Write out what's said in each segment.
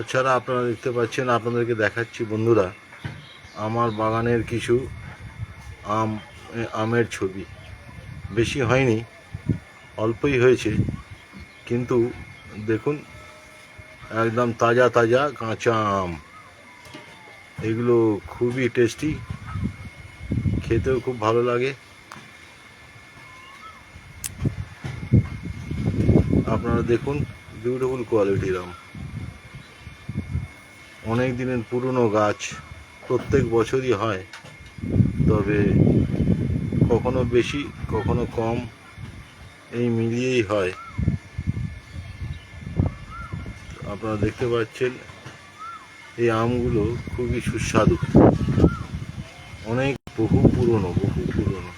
এছাড়া আপনারা দেখতে পাচ্ছেন, আপনাদেরকে দেখাচ্ছি বন্ধুরা, আমার বাগানের কিছু আম আমের ছবি। বেশি হয়নি, অল্পই হয়েছে, কিন্তু দেখুন, একদম তাজা তাজা কাঁচা আম। এগুলো খুবই টেস্টি, খেতেও খুব ভালো লাগে। আপনারা দেখুন বিউটিফুল কোয়ালিটির আম। অনেক দিনের পুরনো গাছ প্রত্যেক বছরই হয়, তবে কখনো বেশি, কখনো কম, এই মিলিয়েই হয়। আপনারা দেখতে পাচ্ছেন, এই আমগুলো খুবই সুস্বাদু। অনেক বহু পুরনো বহু পুরনো।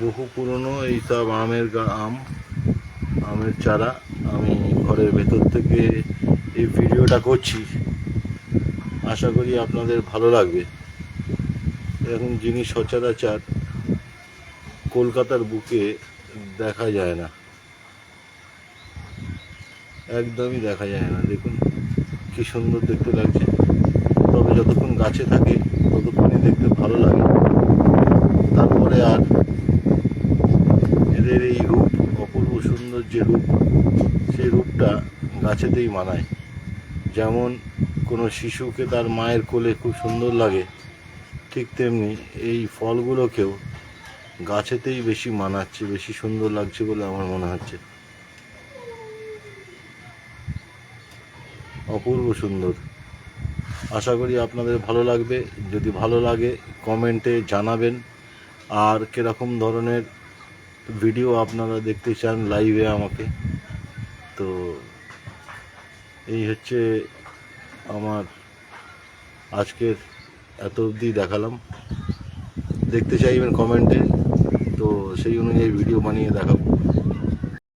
বহু পুরনো এইসব আমের আম, আমের চারা আমি ঘরের ভেতর থেকে এই ভিডিওটা করছি। আশা করি আপনাদের ভালো লাগবে। এরকম জিনিস সচরাচর কলকাতার বুকে দেখা যায় না। একদমই দেখা যায় না। দেখুন কি সুন্দর দেখতে লাগছে। তবে যতক্ষণ গাছে থাকে, ততক্ষণই দেখতে ভালো লাগে। তারপরে আর এদের এই রূপ, অপূর্ব সুন্দর যে রূপ গাছেতেই মানায়। যেমন কোনো শিশুকে তার মায়ের কোলে খুব সুন্দর লাগে, ঠিক তেমনি এই ফলগুলোকেও গাছেতেই বেশি মানাচ্ছে, বেশি সুন্দর লাগছে বলে আমার মনে হচ্ছে। অপূর্ব সুন্দর। আশা করি আপনাদের ভালো লাগবে। যদি ভালো লাগে, কমেন্টে জানাবেন। আর কীরকম ধরনের ভিডিও আপনারা দেখতে চান লাইভে আমাকে, তো এই হচ্ছে আমার আজকের এত অবধি দেখালাম। দেখতে চাইবেন কমেন্টে তো সেই অনুযায়ী ভিডিও বানিয়ে দেখাবো।